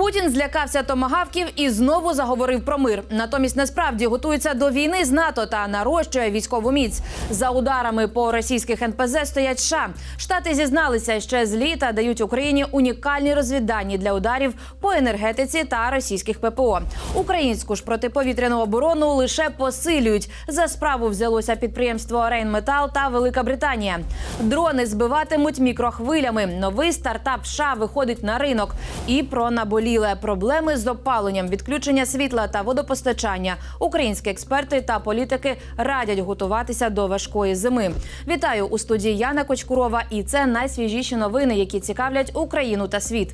Путін злякався томагавків і знову заговорив про мир. Натомість насправді готується до війни з НАТО та нарощує військову міць. За ударами по російських НПЗ стоять США. Штати зізналися, ще з літа дають Україні унікальні розвіддані для ударів по енергетиці та російських ППО. Українську ж протиповітряну оборону лише посилюють. За справу взялося підприємство Рейнметал та Велика Британія. Дрони збиватимуть мікрохвилями. Новий стартап США виходить на ринок. І про наболіле проблеми з опаленням, відключення світла та водопостачання. Українські експерти та політики радять готуватися до важкої зими. Вітаю у студії Яна Кочкурова. І це найсвіжіші новини, які цікавлять Україну та світ.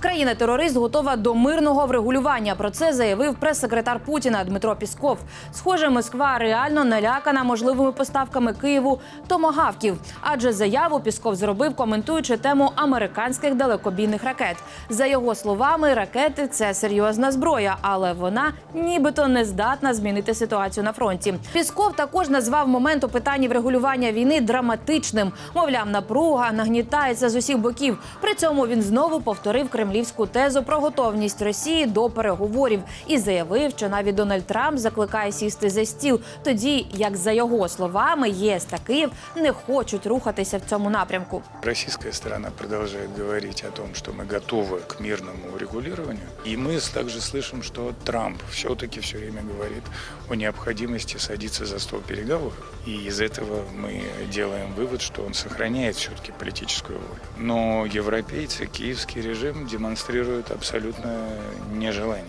Країна-терорист готова до мирного врегулювання. Про це заявив прес-секретар Путіна Дмитро Пісков. Схоже, Москва реально налякана можливими поставками Києву томагавків. Адже заяву Пісков зробив, коментуючи тему американських далекобійних ракет. За його словами, ракети це серйозна зброя, але вона нібито не здатна змінити ситуацію на фронті. Пісков також назвав момент у питанні врегулювання війни драматичним. Мовляв, напруга нагнітається з усіх боків. При цьому він знову повторив кремлівську тезу про готовність Росії до переговорів і заявив, що навіть Дональд Трамп закликає сісти за стіл, тоді як за його словами ЄС та Київ не хочуть рухатися в цьому напрямку. Российская сторона продолжает говорить о том, что мы готовы к мирному урегулированию. И мы также слышим, что Трамп все-таки все время говорит о необходимости садиться за стол переговоров. И из этого мы делаем вывод, что он сохраняет все-таки политическую волю. Но европейцы, киевский режим демонстрируют абсолютное нежелание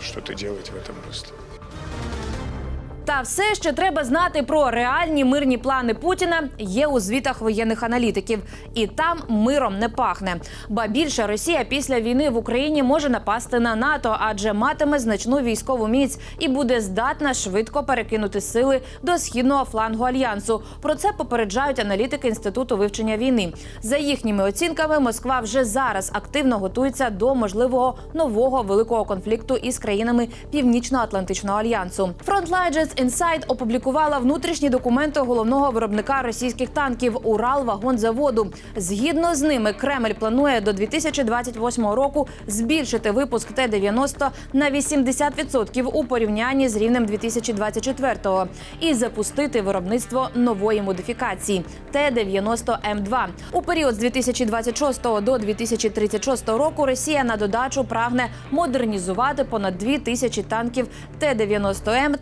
что-то делать в этом русле. Та все, що треба знати про реальні мирні плани Путіна, є у звітах воєнних аналітиків, і там миром не пахне. Ба більше Росія після війни в Україні може напасти на НАТО, адже матиме значну військову міць і буде здатна швидко перекинути сили до східного флангу альянсу. Про це попереджають аналітики інституту вивчення війни. За їхніми оцінками, Москва вже зараз активно готується до можливого нового великого конфлікту із країнами Північно-Атлантичного альянсу. Frontliners Insight опублікувала внутрішні документи головного виробника російських танків Уралвагонзаводу. Згідно з ними, Кремль планує до 2028 року збільшити випуск Т-90 на 80% у порівнянні з рівнем 2024-го і запустити виробництво нової модифікації Т-90М2. У період з 2026 до 2036 року Росія на додачу прагне модернізувати понад 2 тисячі танків Т-90М,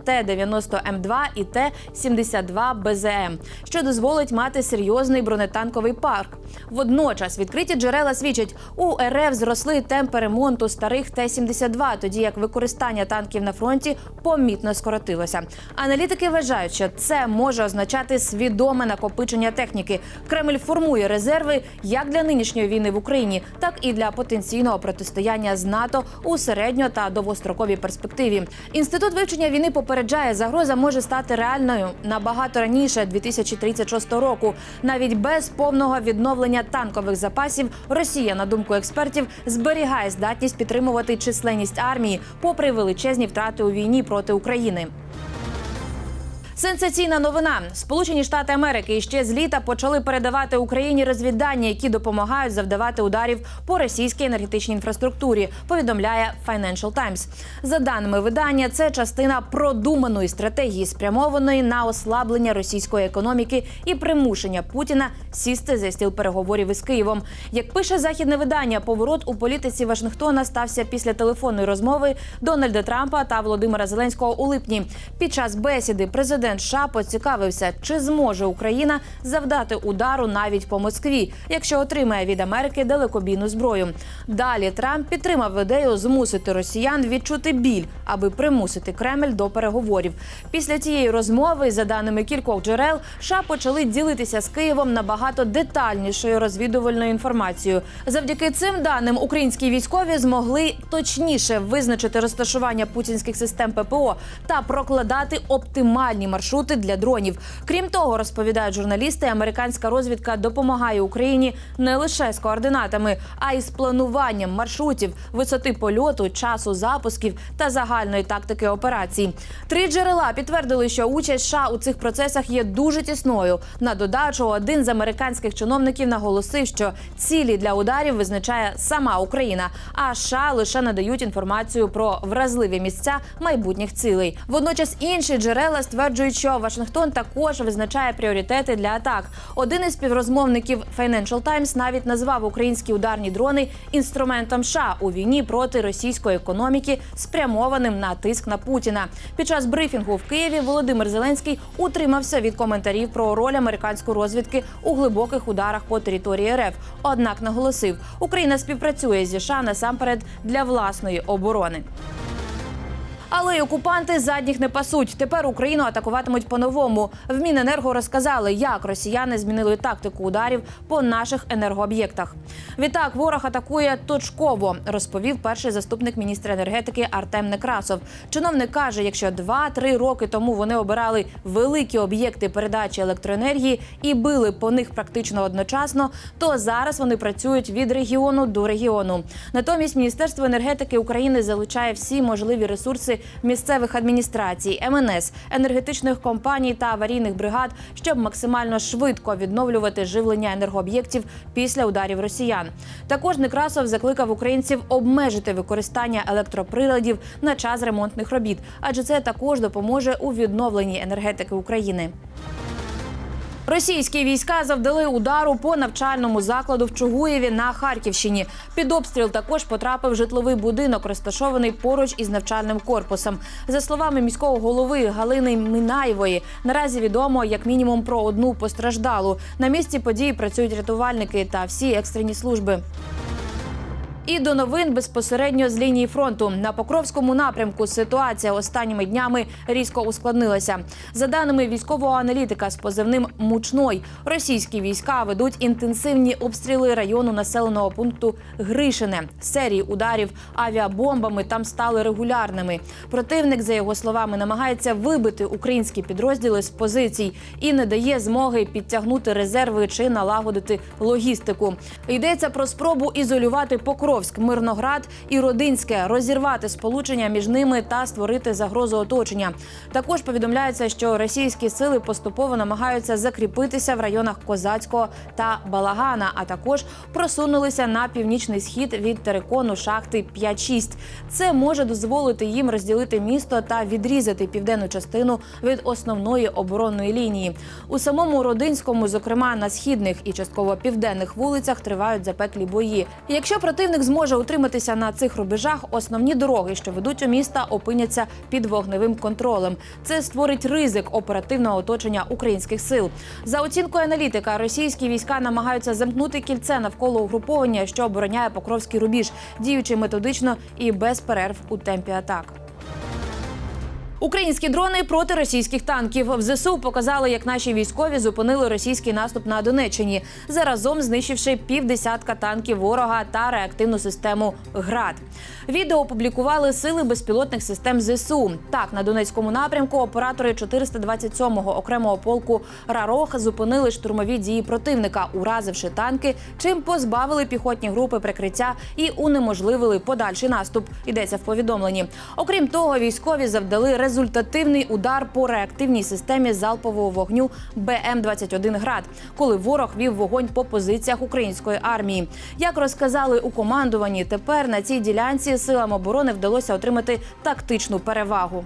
Т-90М2 і Т-72 БЗМ, що дозволить мати серйозний бронетанковий парк. Водночас відкриті джерела свідчать, у РФ зросли темпи ремонту старих Т-72, тоді як використання танків на фронті помітно скоротилося. Аналітики вважають, що це може означати свідоме накопичення техніки. Кремль формує резерви як для нинішньої війни в Україні, так і для потенційного протистояння з НАТО у середньо та довгостроковій перспективі. Інститут вивчення війни попереджає, загроза може стати реальною набагато раніше 2036 року. Навіть без повного відновлення танкових запасів Росія, на думку експертів, зберігає здатність підтримувати численність армії, попри величезні втрати у війні проти України. Сенсаційна новина: Сполучені Штати Америки ще з літа почали передавати Україні розвіддання, які допомагають завдавати ударів по російській енергетичній інфраструктурі. Повідомляє Financial Times. За даними видання, це частина продуманої стратегії, спрямованої на ослаблення російської економіки і примушення Путіна сісти за стіл переговорів із Києвом. Як пише західне видання, поворот у політиці Вашингтона стався після телефонної розмови Дональда Трампа та Володимира Зеленського у липні. Під час бесіди президент США поцікавився, чи зможе Україна завдати удару навіть по Москві, якщо отримає від Америки далекобійну зброю. Далі Трамп підтримав ідею змусити росіян відчути біль, аби примусити Кремль до переговорів. Після цієї розмови, за даними кількох джерел, США почали ділитися з Києвом набагато детальнішою розвідувальною інформацією. Завдяки цим даним українські військові змогли точніше визначити розташування путінських систем ППО та прокладати оптимальні маршрути маршрути для дронів. Крім того, розповідають журналісти, американська розвідка допомагає Україні не лише з координатами, а й з плануванням маршрутів, висоти польоту, часу запусків та загальної тактики операцій. Три джерела підтвердили, що участь США у цих процесах є дуже тісною. На додачу один з американських чиновників наголосив, що цілі для ударів визначає сама Україна, а США лише надають інформацію про вразливі місця майбутніх цілей. Водночас інші джерела стверджують, що Вашингтон також визначає пріоритети для атак. Один із співрозмовників Financial Times навіть назвав українські ударні дрони інструментом США у війні проти російської економіки, спрямованим на тиск на Путіна. Під час брифінгу в Києві Володимир Зеленський утримався від коментарів про роль американської розвідки у глибоких ударах по території РФ. Однак наголосив, Україна співпрацює зі США насамперед для власної оборони. Але й окупанти задніх не пасуть. Тепер Україну атакуватимуть по-новому. В Міненерго розказали, як росіяни змінили тактику ударів по наших енергооб'єктах. Відтак ворог атакує точково, розповів перший заступник міністра енергетики Артем Некрасов. Чиновник каже, якщо 2-3 роки тому вони обирали великі об'єкти передачі електроенергії і били по них практично одночасно, то зараз вони працюють від регіону до регіону. Натомість Міністерство енергетики України залучає всі можливі ресурси місцевих адміністрацій, МНС, енергетичних компаній та аварійних бригад, щоб максимально швидко відновлювати живлення енергооб'єктів після ударів росіян. Також Некрасов закликав українців обмежити використання електроприладів на час ремонтних робіт, адже це також допоможе у відновленні енергетики України. Російські війська завдали удару по навчальному закладу в Чугуєві на Харківщині. Під обстріл також потрапив житловий будинок, розташований поруч із навчальним корпусом. За словами міського голови Галини Минаєвої, наразі відомо як мінімум про одну постраждалу. На місці події працюють рятувальники та всі екстрені служби. І до новин безпосередньо з лінії фронту на Покровському напрямку ситуація останніми днями різко ускладнилася. За даними військового аналітика з позивним Мучной, російські війська ведуть інтенсивні обстріли району населеного пункту Гришине. Серії ударів авіабомбами там стали регулярними. Противник, за його словами, намагається вибити українські підрозділи з позицій і не дає змоги підтягнути резерви чи налагодити логістику. Йдеться про спробу ізолювати Покровськ, Мирноград і Родинське, розірвати сполучення між ними та створити загрозу оточення. Також повідомляється, що російські сили поступово намагаються закріпитися в районах Козацького та Балагана, а також просунулися на північний схід від терикону шахти 5-6. Це може дозволити їм розділити місто та відрізати південну частину від основної оборонної лінії. У самому Родинському, зокрема на східних і частково південних вулицях, тривають запеклі бої. Якщо противник зможе утриматися на цих рубежах, основні дороги, що ведуть у міста, опиняться під вогневим контролем. Це створить ризик оперативного оточення українських сил. За оцінкою аналітика, російські війська намагаються замкнути кільце навколо угруповання, що обороняє Покровський рубіж, діючи методично і без перерв у темпі атак. Українські дрони проти російських танків в ЗСУ показали, як наші військові зупинили російський наступ на Донеччині, заразом знищивши півдесятка танків ворога та реактивну систему ГРАД. Відео опублікували сили безпілотних систем ЗСУ. Так, на Донецькому напрямку оператори 427-го окремого полку Рарох зупинили штурмові дії противника, уразивши танки, чим позбавили піхотні групи прикриття і унеможливили подальший наступ. Йдеться в повідомленні. Окрім того, військові завдали результативний удар по реактивній системі залпового вогню БМ-21 град, коли ворог вів вогонь по позиціях української армії. Як розказали у командуванні, тепер на цій ділянці силам оборони вдалося отримати тактичну перевагу.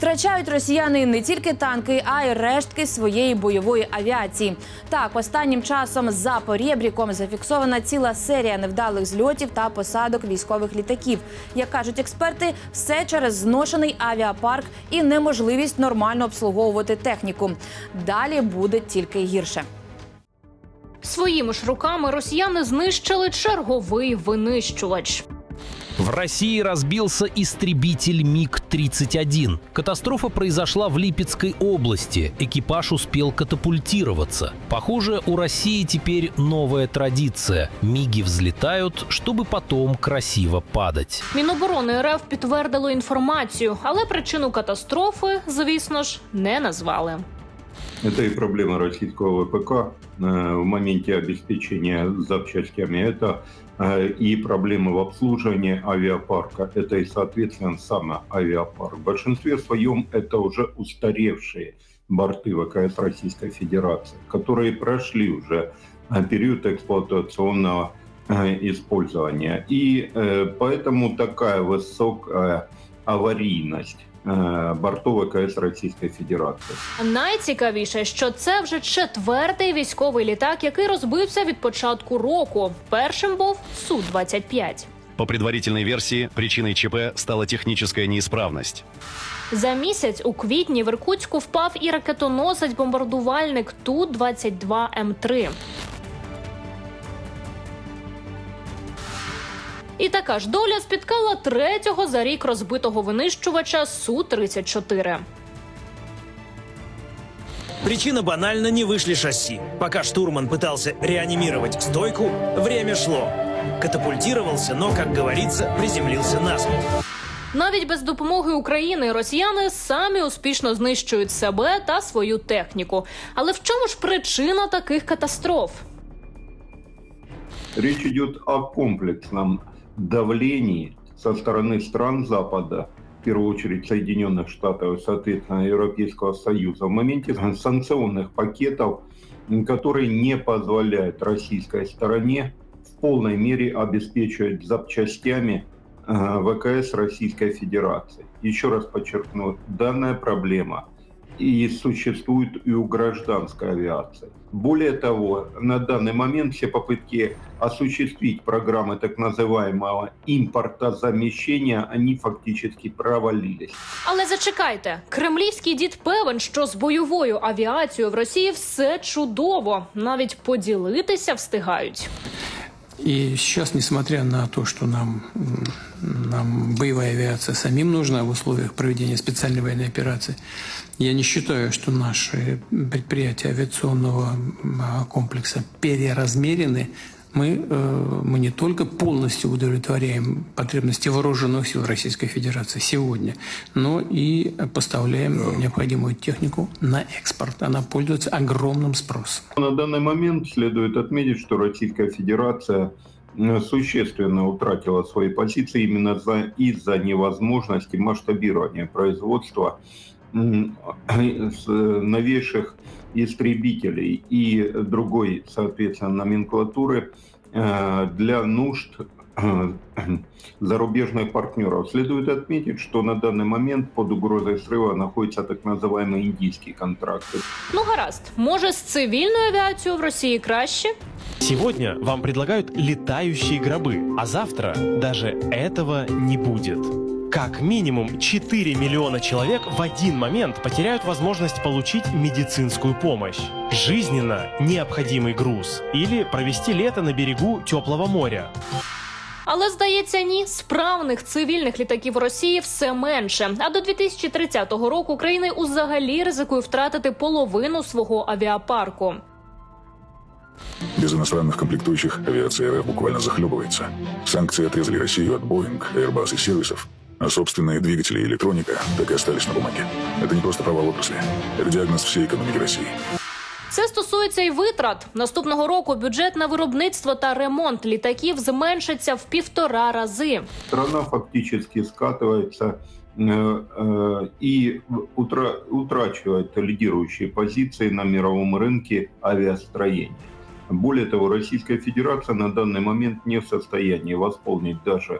Втрачають росіяни не тільки танки, а й рештки своєї бойової авіації. Так, останнім часом за порєбріком зафіксована ціла серія невдалих зльотів та посадок військових літаків. Як кажуть експерти, все через зношений авіапарк і неможливість нормально обслуговувати техніку. Далі буде тільки гірше. Своїми ж руками росіяни знищили черговий винищувач. В России разбился истребитель МиГ-31. Катастрофа произошла в Липецкой области. Экипаж успел катапультироваться. Похоже, у России теперь новая традиция. МиГи взлетают, чтобы потом красиво падать. Міноборони РФ підтвердило інформацію, але причину катастрофи, звісно ж, не назвали. Это и проблема российского ВПК э, в моменте обеспечения запчастями. Это э, и проблемы в обслуживании авиапарка. Это и, соответственно, сам авиапарк. В большинстве своем это уже устаревшие борты ВКС Российской Федерации, которые прошли уже э, период эксплуатационного э, использования. И э, поэтому такая высокая аварийность Е, бортове КС Російської Федерації. Найцікавіше, що це вже четвертий військовий літак, який розбився від початку року. Першим був су 25 По предварительной версії причиною ЧП стала технічна неисправність. За місяць у квітні в Іркутську впав і ракетоносець бомбардувальник Ту 22 М3. І така ж доля спіткала третього за рік розбитого винищувача су 34 Причина банально не вышли шасси. Пока штурман пытался реанимировать стойку, время шло. Катапультировался, но, как говорится, приземлился на спину. Навіть без допомоги України росіяни самі успішно знищують себе та свою техніку. Але в чому ж причина таких катастроф? Речь идет о комплексном давлении со стороны стран Запада, в первую очередь Соединенных Штатов соответственно, Европейского Союза, в моменте санкционных пакетов, которые не позволяют российской стороне в полной мере обеспечивать запчастями э, ВКС Российской Федерации. Еще раз подчеркну, данная проблема и существует и у гражданской авиации. Более того, на данный момент все попытки осуществить программы так называемого импортозамещения, они фактически провалились. Але зачекайте, кремлівський дід певен, що з бойовою авіацією в Росії все чудово, навіть поділитися встигають. И сейчас, несмотря на то, что нам, нам боевая авиация самим нужна в условиях проведения специальной военной операции, я не считаю, что наши предприятия авиационного комплекса переразмерены. Мы, э, мы не только полностью удовлетворяем потребности вооруженных сил Российской Федерации сегодня, но и поставляем необходимую технику на экспорт. Она пользуется огромным спросом. На данный момент следует отметить, что Российская Федерация э, существенно утратила свои позиции именно за, из-за невозможности масштабирования производства с новейших истребителей и другой, соответственно, номенклатуры э, для нужд э, зарубежных партнеров. Следует отметить, что на данный момент под угрозой срыва находятся так называемые индийские контракты. Ну гаразд, може, з цивільною авіацією в Росії краще? Сегодня вам предлагают летающие гробы, а завтра даже этого не будет. Как минимум 4 миллиона человек в один момент потеряют возможность получить медицинскую помощь, жизненно необходимый груз или провести лето на берегу теплого моря. Але здається, ні, справних цивільних літаків Росії все менше. А до 2030 року країни узагалі ризикує втратити половину свого авіапарку. Без иностранных комплектующих авиация РФ буквально захлебывается. Санкции отрезали Россию от Boeing, Airbus и сервисов, а собственные двигатели и электроника так и остались на бумаге. Это не просто провал отрасли, это диагноз всей экономики России. Це стосується і витрат. Наступного року бюджет на виробництво та ремонт літаків зменшиться в півтора рази. страна фактически скатывается э, э, и утра- утрачивает лидирующие позиции на мировом рынке авиастроения. Более того, Российская Федерация на данный момент не в состоянии восполнить даже э,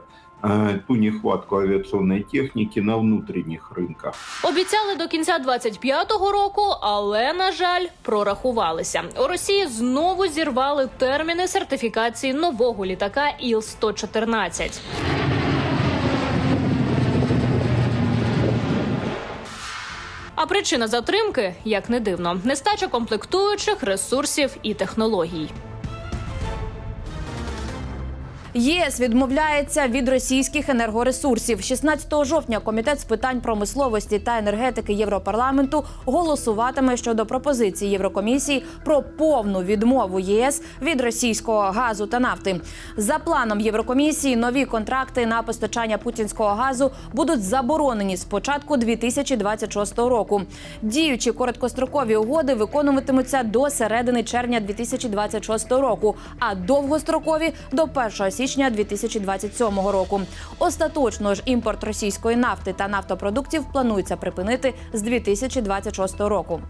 ту нехватку авиационной техники на внутренних рынках. Обіцяли до кінця 25-го року, але на жаль, прорахувалися. У Росії знову зірвали терміни сертифікації нового літака Іл-114. А причина затримки, як не дивно, нестача комплектуючих ресурсів і технологій. ЄС відмовляється від російських енергоресурсів. 16 жовтня комітет з питань промисловості та енергетики Європарламенту голосуватиме щодо пропозиції Єврокомісії про повну відмову ЄС від російського газу та нафти. За планом Єврокомісії, нові контракти на постачання путінського газу будуть заборонені з початку 2026 року. Діючі короткострокові угоди виконуватимуться до середини червня 2026 року, а довгострокові до 1 січня 2027 року. Остаточно ж імпорт російської нафти та нафтопродуктів планується припинити з 2026 року.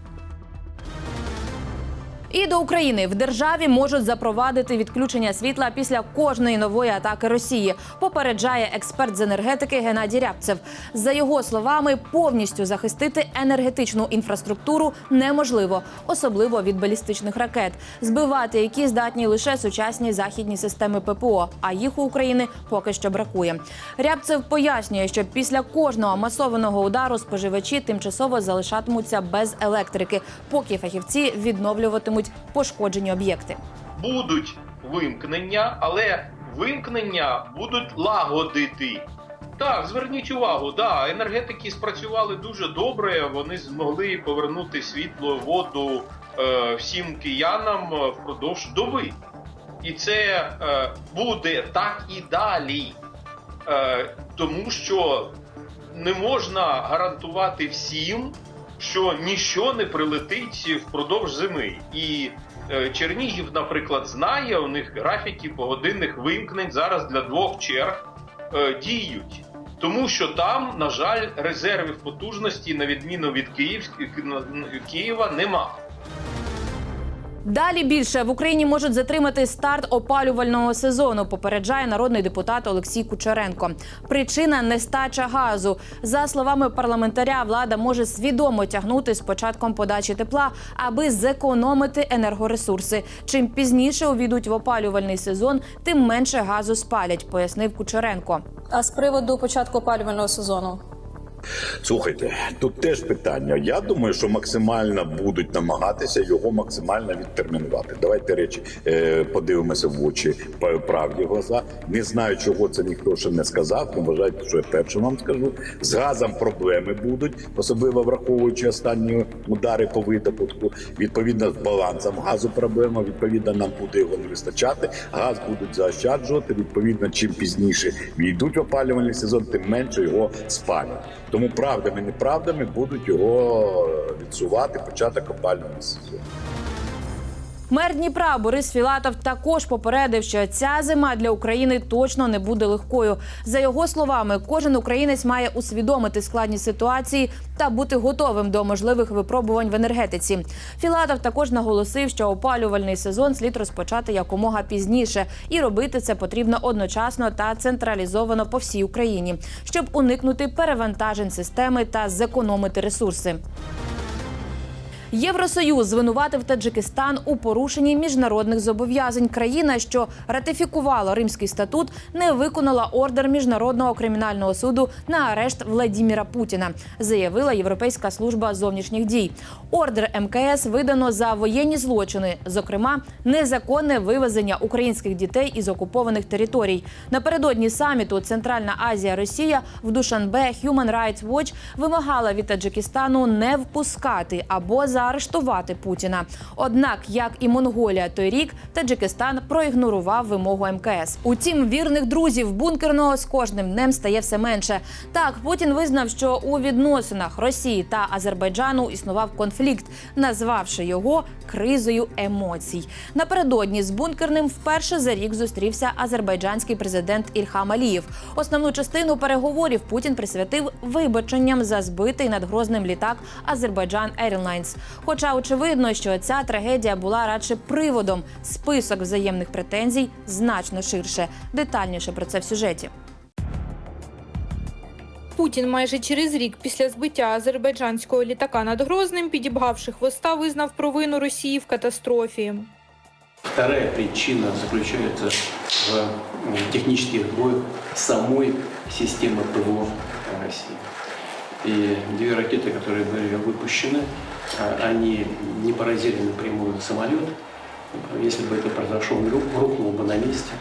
І до України в державі можуть запровадити відключення світла після кожної нової атаки Росії. Попереджає експерт з енергетики Геннадій Рябцев. За його словами, повністю захистити енергетичну інфраструктуру неможливо, особливо від балістичних ракет, збивати які здатні лише сучасні західні системи ППО. А їх у України поки що бракує. Рябцев пояснює, що після кожного масованого удару споживачі тимчасово залишатимуться без електрики, поки фахівці відновлюватимуть пошкоджені об'єкти. будуть вимкнення, але вимкнення будуть лагодити. Так, зверніть увагу, да, енергетики спрацювали дуже добре. Вони змогли повернути світло, воду е, всім киянам впродовж доби. І це е, буде так і далі. Е, тому що не можна гарантувати всім, що ніщо не прилетить впродовж зими. І е, Чернігів, наприклад, знає, у них графіки погодинних вимкнень зараз для двох черг е, діють. Тому що там, на жаль, резервів потужності, на відміну від Київських Києва, нема. Далі більше в Україні можуть затримати старт опалювального сезону. Попереджає народний депутат Олексій Кучеренко. Причина нестача газу. За словами парламентаря, влада може свідомо тягнути з початком подачі тепла, аби зекономити енергоресурси. Чим пізніше увійдуть в опалювальний сезон, тим менше газу спалять, пояснив Кучеренко. А з приводу початку опалювального сезону? Слухайте, тут теж питання. Я думаю, що максимально будуть намагатися його максимально відтермінувати. Давайте речі е, подивимося в очі правді глаза. Не знаю, чого це ніхто ще не сказав. Не вважайте, що я першим вам скажу. З газом проблеми будуть, особливо враховуючи останні удари по видобутку. Відповідно, з балансом газу проблема. Відповідно, нам буде його не вистачати. Газ будуть заощаджувати. Відповідно, чим пізніше війдуть опалювальний сезон, тим менше його спалять. Тому правдами, неправдами будуть його відсувати початок опального сезону. Мер Дніпра Борис Філатов також попередив, що ця зима для України точно не буде легкою. За його словами, кожен українець має усвідомити складні ситуації та бути готовим до можливих випробувань в енергетиці. Філатов також наголосив, що опалювальний сезон слід розпочати якомога пізніше, і робити це потрібно одночасно та централізовано по всій Україні, щоб уникнути перевантажень системи та зекономити ресурси. Євросоюз звинуватив Таджикистан у порушенні міжнародних зобов'язань. Країна, що ратифікувала Римський статут, не виконала ордер міжнародного кримінального суду на арешт Владіміра Путіна, заявила Європейська служба зовнішніх дій. Ордер МКС видано за воєнні злочини, зокрема незаконне вивезення українських дітей із окупованих територій. Напередодні саміту Центральна Азія Росія в Душанбе Human Rights Watch вимагала від Таджикистану не впускати або заарештувати Путіна. Однак, як і Монголія той рік, Таджикистан проігнорував вимогу МКС. Утім, вірних друзів бункерного з кожним днем стає все менше. Так, Путін визнав, що у відносинах Росії та Азербайджану існував конфлікт, назвавши його кризою емоцій. Напередодні з бункерним вперше за рік зустрівся азербайджанський президент Ільхам Алієв. Основну частину переговорів Путін присвятив вибаченням за збитий над Грозним літак Азербайджан Airlines. Хоча очевидно, що ця трагедія була радше приводом. Список взаємних претензій значно ширше. Детальніше про це в сюжеті. Путін майже через рік після збиття азербайджанського літака над Грозним, підібгавши хвоста, визнав провину Росії в катастрофі. Вторая причина заключается в технических сбоях самой системы ПВО России. И две ракеты, которые были выпущены, а, они не поразили напрямую самолет. Если бы это произошло, он ру- рухнул бы на месте.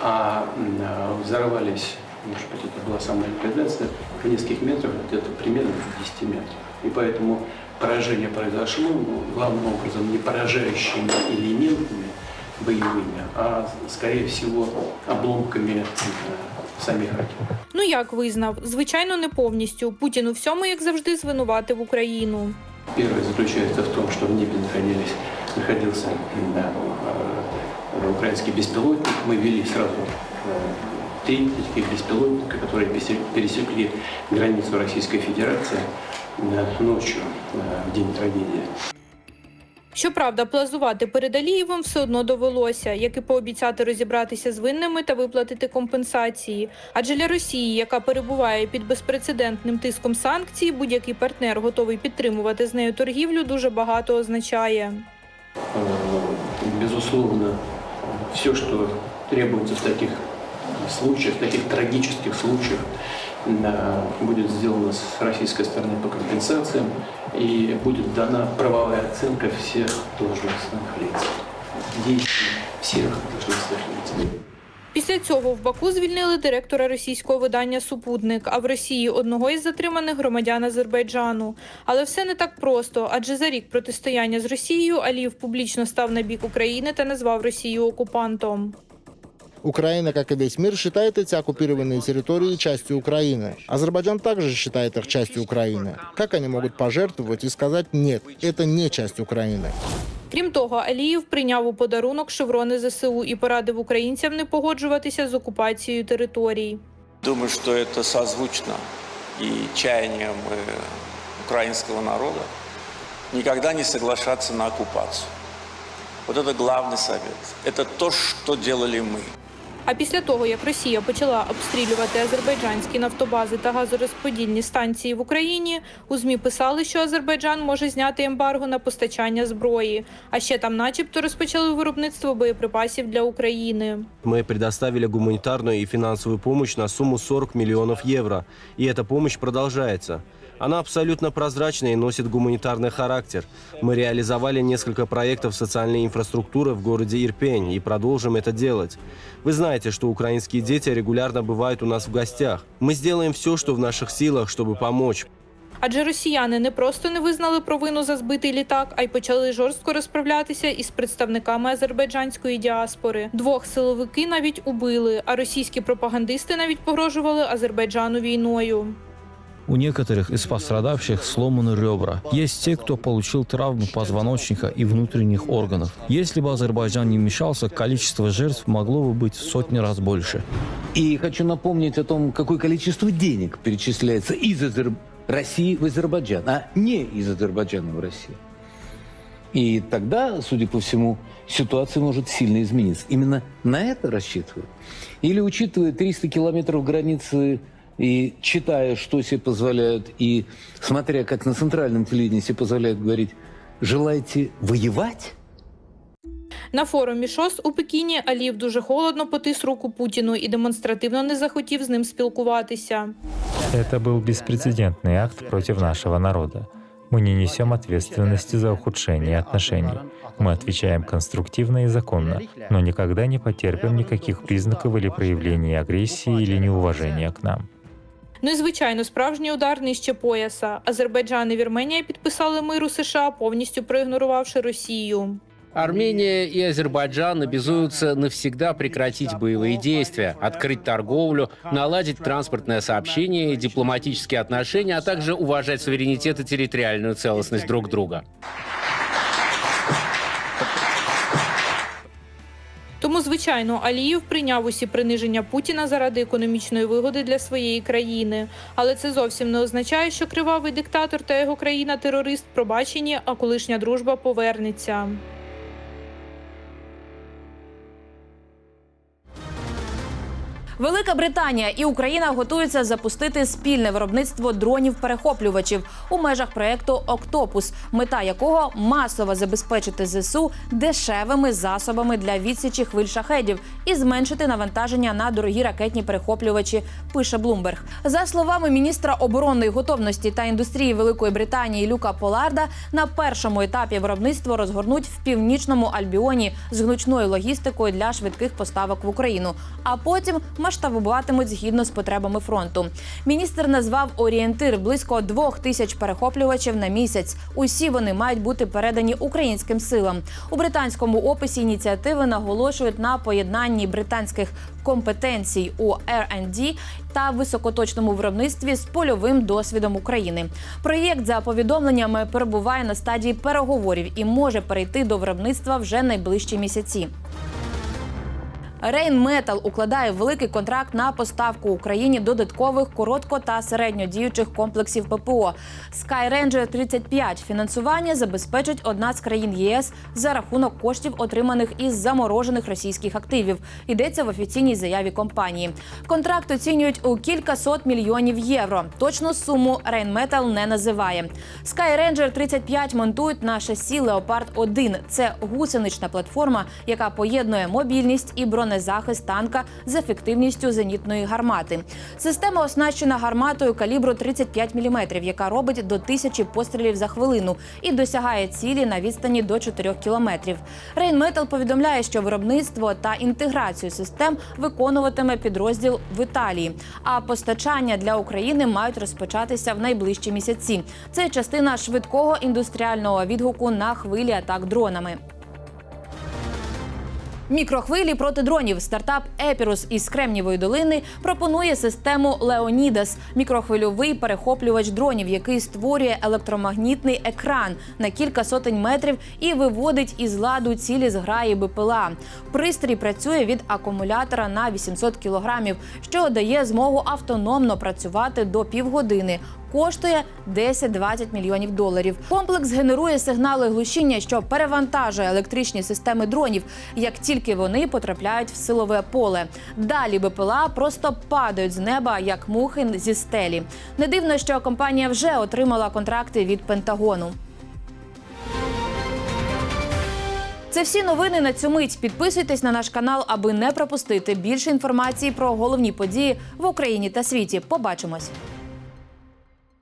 а а, взорвались, может быть, это была самая ликвидация, в нескольких метрах, где-то примерно в 10 метрах. И поэтому поражение произошло, ну, главным образом, не поражающими элементами боевыми, а, скорее всего, обломками э, самих ракет. Ну як визнав? Звичайно, не повністю. Путін у всьому, як завжди, звинуватив Україну. Первое заключается в том, что в небе находились, находился да, э, украинский беспилотник. Мы вели сразу э, три таких беспилотника, которые пересе- пересекли границу Российской Федерации э, ночью, э, в день трагедии. Щоправда, плазувати перед Алієвим все одно довелося, як і пообіцяти розібратися з винними та виплатити компенсації. Адже для Росії, яка перебуває під безпрецедентним тиском санкцій, будь-який партнер готовий підтримувати з нею торгівлю, дуже багато означає. Безусловно, все, что требуется в таких случаях, в таких трагических случаях, будет сделано с российской стороны по компенсациям и будет дана правовая оценка всех должностных лиц. Действий всех должностных лиц. Після цього в Баку звільнили директора російського видання Супутник, а в Росії одного із затриманих громадян Азербайджану. Але все не так просто, адже за рік протистояння з Росією Алієв публічно став на бік України та назвав Росію окупантом. Украина, как и весь мир, считает эти оккупированные территории частью Украины. Азербайджан также считает их частью Украины. Как они могут пожертвовать и сказать «нет, это не часть Украины»? Крім того, Алієв прийняв у подарунок шеврони ЗСУ і порадив українцям не погоджуватися з окупацією територій. Думаю, что это созвучно и чаяниям э, украинского народа никогда не соглашаться на оккупацию. Вот это главный совет. Это то, что делали мы. А після того, як Росія почала обстрілювати азербайджанські нафтобази та газорозподільні станції в Україні, у ЗМІ писали, що Азербайджан може зняти ембарго на постачання зброї. А ще там, начебто, розпочали виробництво боєприпасів для України. Мы предоставили гуманитарную и финансовую помощь на сумму 40 миллионов евро, и эта помощь продолжается. Она абсолютно прозрачна и носит гуманитарный характер. Мы реализовали несколько проектов социальной инфраструктуры в городе Ирпень и продолжим это делать. Вы знаете, что украинские дети регулярно бывают у нас в гостях. Мы сделаем все, что в наших силах, чтобы помочь. Адже росіяни не просто не визнали провину за збитий літак, а й почали жорстко розправлятися із представниками азербайджанської діаспори. Двох силовики навіть убили, а російські пропагандисти навіть погрожували Азербайджану війною. У некоторых из пострадавших сломаны ребра. Есть те, кто получил травмы позвоночника и внутренних органов. Если бы Азербайджан не вмешался, количество жертв могло бы быть в сотни раз больше. И хочу напомнить о том, какое количество денег перечисляется из Азер... России в Азербайджан, а не из Азербайджана в Россию. И тогда, судя по всему, ситуация может сильно измениться. Именно на это рассчитывают? Или учитывая 300 километров границы и читая, что себе позволяют, и смотря, как на центральном телевидении себе позволяют говорить, желаете воевать? На форумі ШОС у Пекіні Алієв дуже холодно потис руку Путіну і демонстративно не захотів з ним спілкуватися. Это был беспрецедентный акт против нашего народа. Мы не несем ответственности за ухудшение отношений. Мы отвечаем конструктивно и законно, но никогда не потерпим никаких признаков или проявлений агрессии или неуважения к нам. Ну і звичайно, справжній удар нижче пояса. Азербайджан і Вірменія підписали мир у США, повністю проігнорувавши Росію. Армения и Азербайджан обязуются навсегда прекратить боевые действия, открыть торговлю, наладить транспортное сообщение дипломатические отношения, а также уважать суверенитет и территориальную целостность друг друга. Тому, звичайно, Алієв прийняв усі приниження Путіна заради економічної вигоди для своєї країни. Але це зовсім не означає, що кривавий диктатор та його країна-терорист пробачені, а колишня дружба повернеться. Велика Британія і Україна готуються запустити спільне виробництво дронів-перехоплювачів у межах проекту Октопус, мета якого масово забезпечити зсу дешевими засобами для відсічі хвиль шахедів і зменшити навантаження на дорогі ракетні перехоплювачі. Пише Блумберг. За словами міністра оборонної готовності та індустрії Великої Британії Люка Поларда, на першому етапі виробництво розгорнуть в північному Альбіоні з гнучною логістикою для швидких поставок в Україну, а потім масштабуватимуть згідно з потребами фронту. Міністр назвав орієнтир близько двох тисяч перехоплювачів на місяць. Усі вони мають бути передані українським силам. У британському описі ініціативи наголошують на поєднанні британських компетенцій у R&D та високоточному виробництві з польовим досвідом України. Проєкт за повідомленнями перебуває на стадії переговорів і може перейти до виробництва вже найближчі місяці. Рейнметал укладає великий контракт на поставку Україні додаткових коротко та середньодіючих комплексів ППО. Skyranger 35 фінансування забезпечить одна з країн ЄС за рахунок коштів, отриманих із заморожених російських активів. Йдеться в офіційній заяві компанії. Контракт оцінюють у кількасот мільйонів євро. Точну суму Рейнметал не називає. Skyranger 35 монтують на шасі Leopard 1 Це гусенична платформа, яка поєднує мобільність і бронезахист танка з ефективністю зенітної гармати. Система оснащена гарматою калібру 35 мм, яка робить до тисячі пострілів за хвилину і досягає цілі на відстані до 4 кілометрів. Рейнметал повідомляє, що виробництво та інтеграцію систем виконуватиме підрозділ в Італії. А постачання для України мають розпочатися в найближчі місяці. Це частина швидкого індустріального відгуку на хвилі атак дронами. Мікрохвилі проти дронів. Стартап Епірус із Кремнівої долини пропонує систему Леонідас мікрохвильовий перехоплювач дронів, який створює електромагнітний екран на кілька сотень метрів і виводить із ладу цілі зграї БПЛА. Пристрій працює від акумулятора на 800 кілограмів, що дає змогу автономно працювати до півгодини. Коштує 10-20 мільйонів доларів. Комплекс генерує сигнали глушіння, що перевантажує електричні системи дронів, як тільки вони потрапляють в силове поле. Далі БПЛА просто падають з неба, як мухи зі стелі. Не дивно, що компанія вже отримала контракти від Пентагону. Це всі новини на цю мить. Підписуйтесь на наш канал, аби не пропустити більше інформації про головні події в Україні та світі. Побачимось.